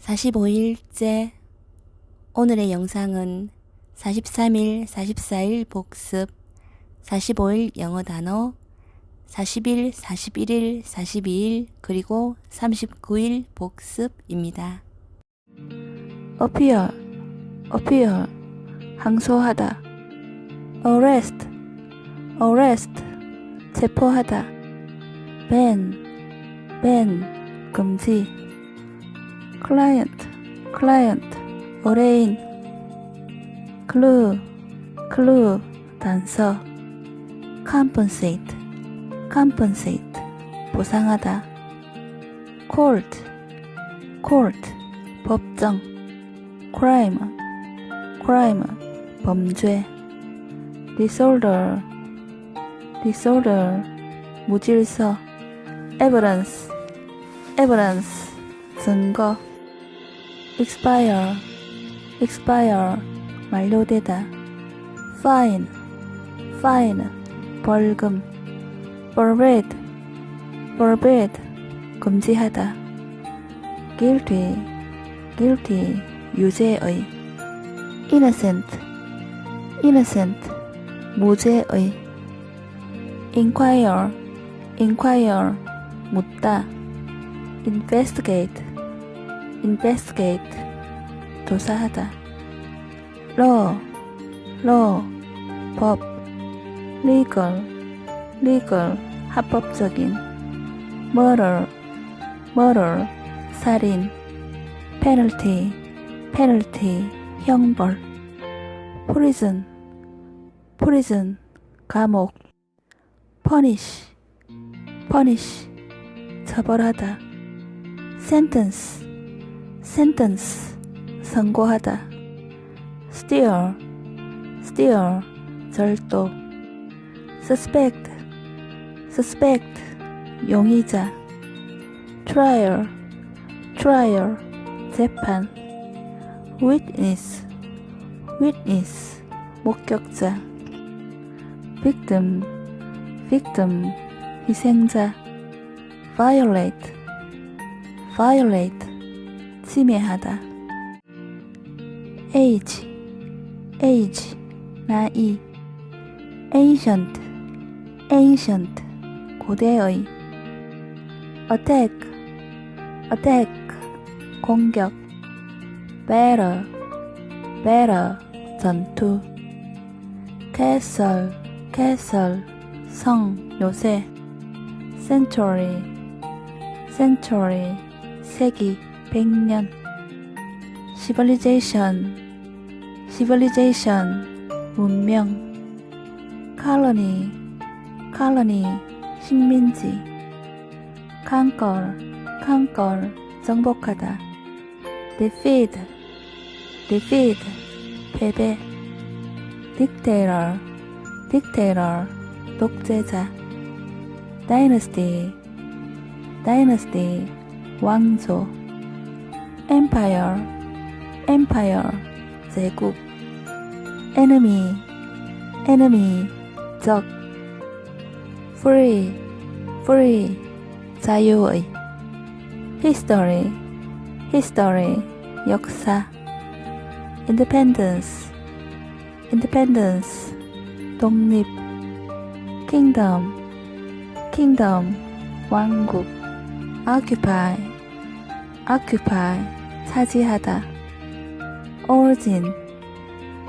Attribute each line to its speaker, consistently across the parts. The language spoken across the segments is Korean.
Speaker 1: 45일째 오늘의 영상은 43일, 44일 복습, 45일 영어 단어, 40일, 41일, 42일, 그리고 39일 복습입니다. appear, appear, 항소하다. arrest, arrest, 체포하다. ban, ban, 금지. Client, client, 의뢰인. clue, clue, 단서. compensate, compensate, 보상하다. court, court, 법정. crime, crime, 범죄. disorder, disorder, 무질서. evidence, evidence, 증거. expire, expire, 만료되다. fine, fine, 벌금. forbid, forbid, 금지하다. guilty, guilty, 유죄의. innocent, innocent, 무죄의. inquire, inquire, 묻다. investigate, investigate, 조사하다. law, law, 법. legal, legal, 합법적인. murder, murder, 살인. penalty, penalty, 형벌. prison, prison, 감옥. punish, punish, 처벌하다. sentence, sentence, 선고하다. steer, steer, 절도. suspect, suspect, 용의자. trial, trial, 재판. witness, witness, 목격자. victim, victim, 희생자. violate, violate, 침해하다. age, age, 나이. ancient, ancient, 고대의. attack, attack, 공격. battle, battle, 전투. castle, castle, 성, 요새. century, century, 세기, 백년. civilization, civilization, 문명. colony, colony, 식민지. conquer, conquer, 정복하다. defeat, defeat, 패배. dictator, dictator, 독재자. dynasty, dynasty, 왕조. empire, empire, 제국. enemy, enemy, 적. free, free, 자유의. history, history, 역사. independence, independence, 독립. kingdom, kingdom, 왕국. occupy, occupy, 차지하다. origin,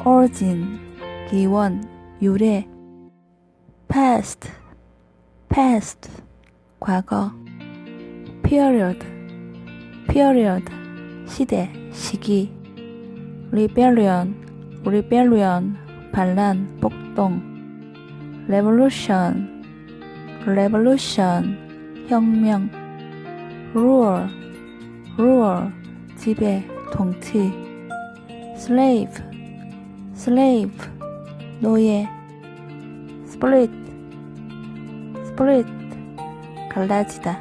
Speaker 1: origin, 기원, 유래. past, past, 과거. period, period, 시대, 시기. rebellion, rebellion, 반란, 폭동. revolution, revolution, 혁명. rule, rule, 지배, 통치. slave, slave, 노예. split, split, 갈라지다.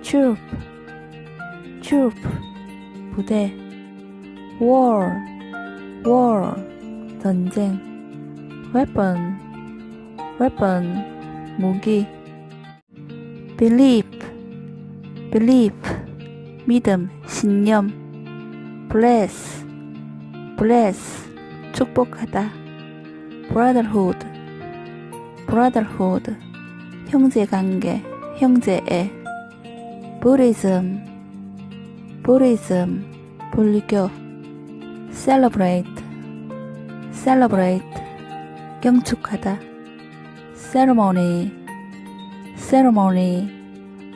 Speaker 1: troop, troop, 부대. war, war, 전쟁. weapon, weapon, 무기. believe, believe, 믿음, 신념. bless, bless, 축복하다. brotherhood, brotherhood, 형제관계, 형제애. Buddhism, Buddhism, 불교. celebrate, celebrate, 경축하다. ceremony, ceremony,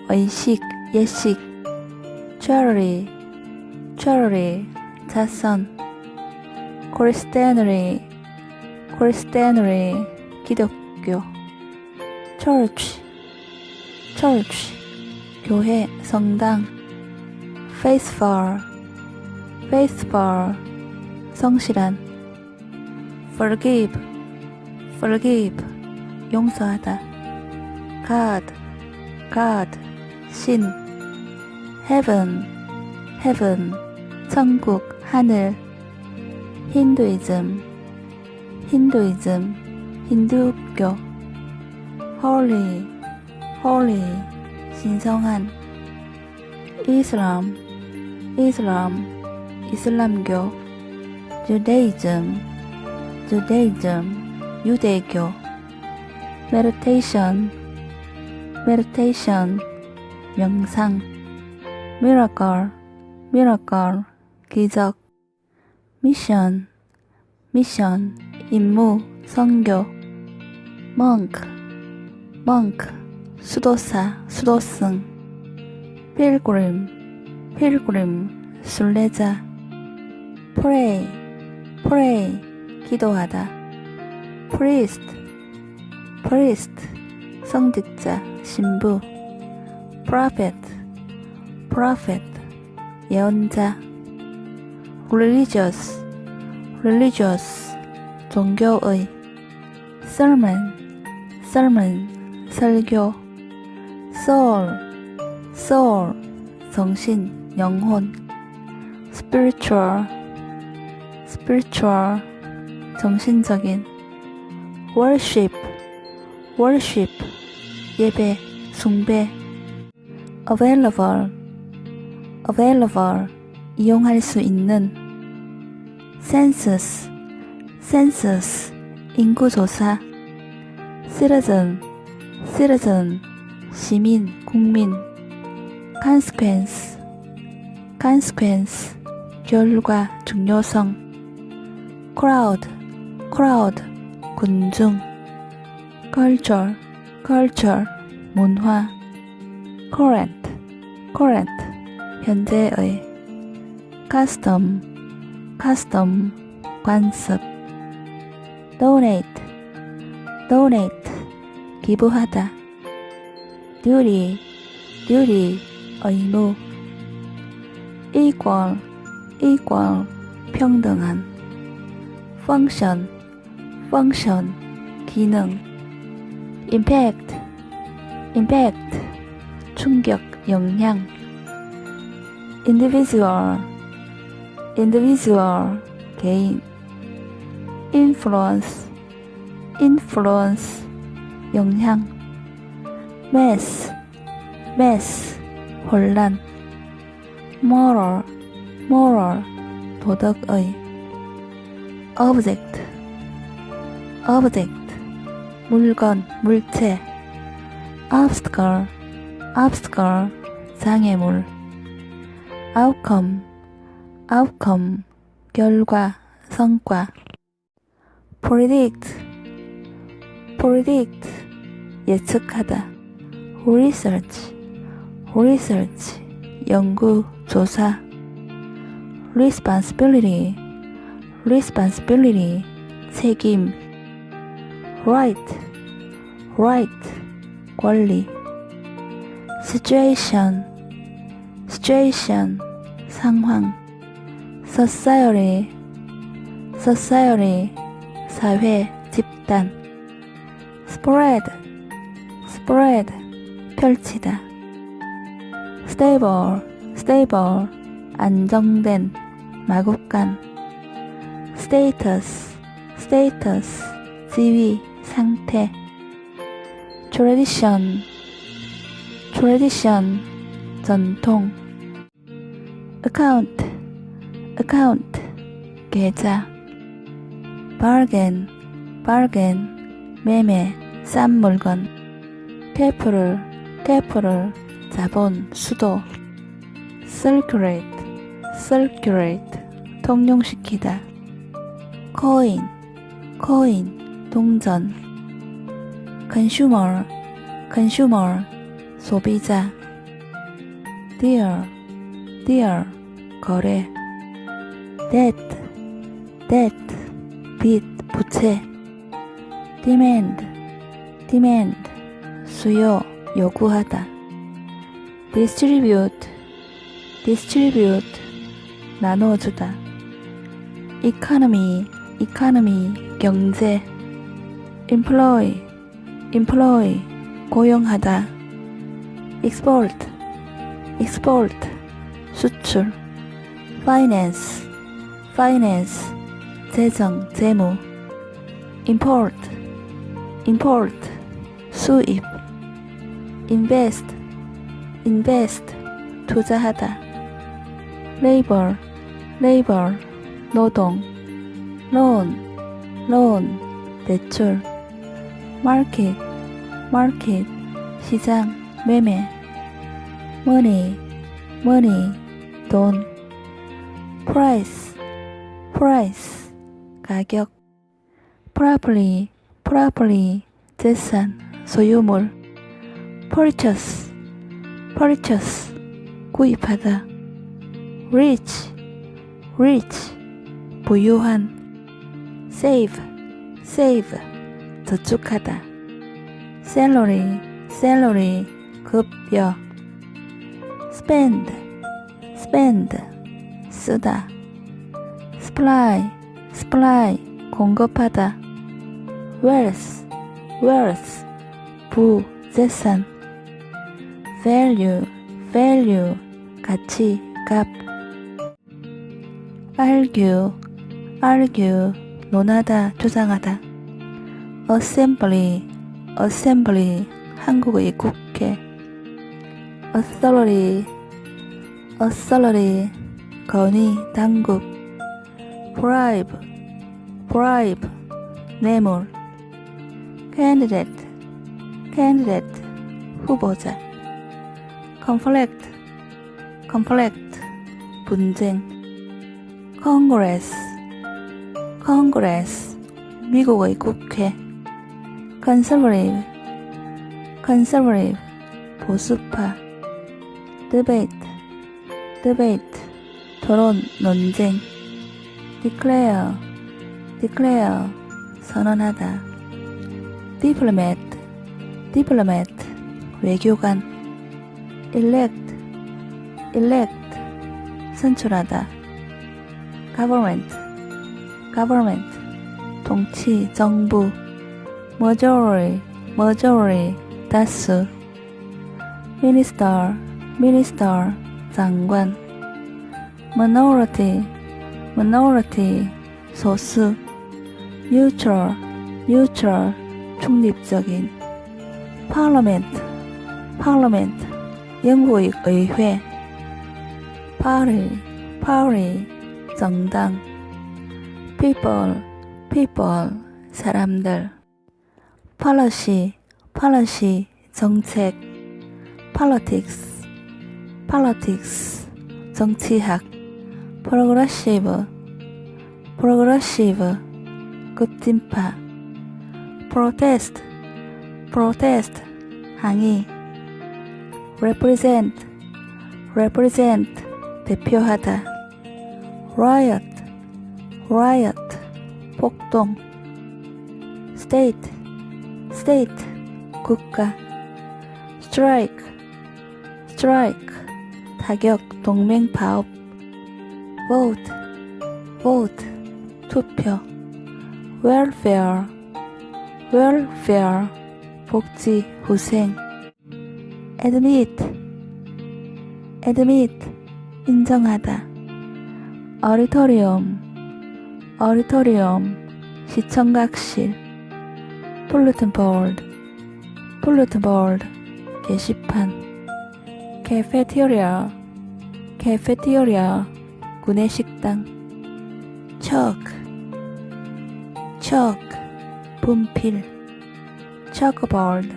Speaker 1: 의식, 예식. Charity, charity, 자선. Christianity, Christianity, 기독교. church, church, 교회, 성당. faithful, faithful, 성실한. forgive, forgive, 용서하다. God, God, 신. Heaven, heaven, 천국, 하늘. 힌두이즘, 힌두이즘, 힌두교. holy, holy, 신성한. 이슬람, 이슬람, 이슬람교. Judaism, Judaism, 유대교. meditation, meditation, 명상. Miracle, miracle, 기적. mission, mission, 임무, 선교. monk, monk, 수도사, 수도승. pilgrim, pilgrim, 순례자. pray, pray, 기도하다. priest, priest, 성직자, 신부. prophet, prophet, 예언자. religious, religious, 종교의. sermon, sermon, 설교. soul, soul, 정신, 영혼. spiritual, spiritual, 정신적인. worship, worship, 예배, 숭배. available, available, 이용할 수 있는. census, census, 인구조사. citizen, citizen, 시민, 국민. consequence, consequence, 결과, 중요성. crowd, crowd, 군중. culture, culture, 문화. current, current, 현재의. custom, custom, 관습. donate, donate, 기부하다. duty, duty, 의무. equal, equal, 평등한. function, function, 기능. impact, impact, 충격, 영향. individual, individual, 개인. influence, influence, 영향. mess, mess, 혼란. moral, moral, 도덕의. object, object, 물건, 물체. obstacle, obstacle, 장애물. outcome, outcome, 결과, 성과. predict, predict, 예측하다. research, research, 연구, 조사. responsibility, responsibility, 책임. right, right, 권리. situation, situation, 상황. society, society, 사회, 집단. spread, spread, 펼치다. stable, stable, 안정된, 마구간. status, status, 지위, 상태. tradition, tradition, 전통. Account, account, 계좌. bargain, bargain, 매매, 싼 물건. capital, capital, 자본, 수도. circulate, circulate, 통용시키다. coin, coin, 동전. consumer, consumer, 소비자. deal, deal, 거래. debt, debt, 빚, 부채. demand, demand, 수요, 요구하다. distribute, distribute, 나눠주다. economy, economy, 경제. employ, employ, 고용하다. export, export, 수출. finance, finance, 재정, 재무. import, import, 수입. invest, invest, 투자하다. labor, labor, 노동. loan, loan, 대출. market, market, 시장, 매매. money, money, 돈. price, price, 가격. properly, properly, 재산, 소유물. purchase, purchase, 구입하다. rich, rich, 부유한. save, save, 저축하다. salary, salary, 급여. spend, spend, 쓰다. supply, supply, 공급하다. wealth, wealth, 부, 재산. value, value, 가치, 값. argue, argue, 논하다, 주장하다. assembly, assembly, 한국의 국회. authority, authority, 건의, 당국. bribe, bribe, 뇌물. candidate, candidate, 후보자. conflict, conflict, 분쟁. congress, congress, 미국의 국회. conservative, conservative, 보수파. debate, debate, 토론, 논쟁. declare, declare, 선언하다. diplomat, diplomat, 외교관. elect, elect, 선출하다. government, government, 통치, 정부. majority, majority, 다수. minister, minister, 장관. Minority, minority, 소수. neutral, neutral, 중립적인. parliament, parliament, 영국의 의회. party, party, 정당. people, people, 사람들. policy, policy, 정책. politics, politics, 정치학. progressive, progressive, 급진파. protest, protest, 항의. represent, represent, 대표하다. riot, riot, 폭동. state, state, 국가. strike, strike, 타격, 동맹 파업. vote, vote, 투표. welfare, welfare, 복지, 후생. admit, admit, 인정하다. auditorium, auditorium, 시청각실. bulletin board, bulletin board, 게시판. cafeteria, 캐페테리아 구내식당. 척. 척, 분필. 초코볼드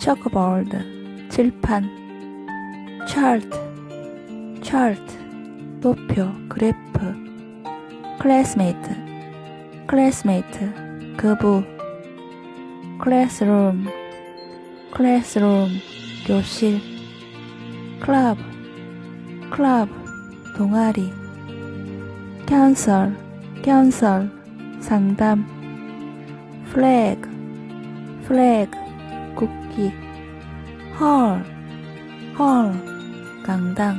Speaker 1: 초코볼드 칠판. 차트. 차트. 도표. 그래프. 클래스메이트. 클래스메이트. 그부. 클래스룸. 클래스룸. 교실. 클럽. 클럽. 동아리 캔슬 캔슬 상담. 플래그 플래그 국기 헐, 헐, 강당.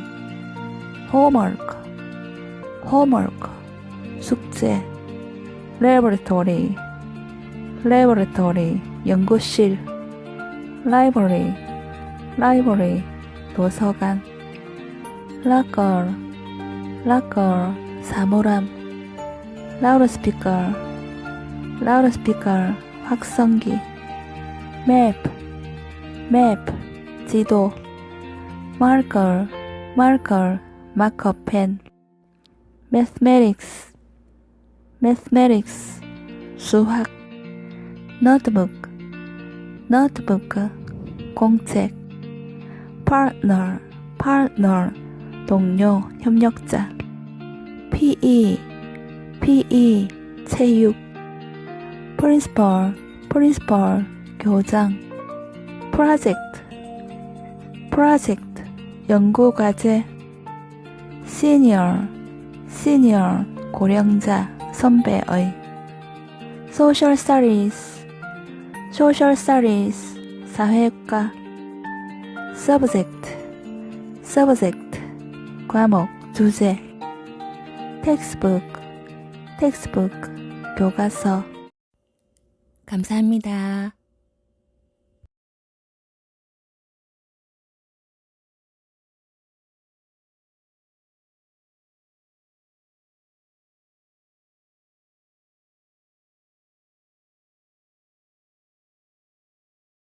Speaker 1: 홈워크 홈워크 숙제. 레버리토리 레버리토리 연구실. 라이브러리 라이브러리 도서관. 락거 락거 사물함 라우드스피커 라우드스피커 확성기 맵 맵, 지도 마커 마커 마커펜 mathematics mathematics 수학 노트북 노트북 공책 partner partner 동료 협력자 PE PE 체육 principal principal 교장 project project 연구 과제 senior senior 고령자 선배의 social studies social studies 사회과 subject subject 과목 주제 textbook textbook 교과서 감사합니다.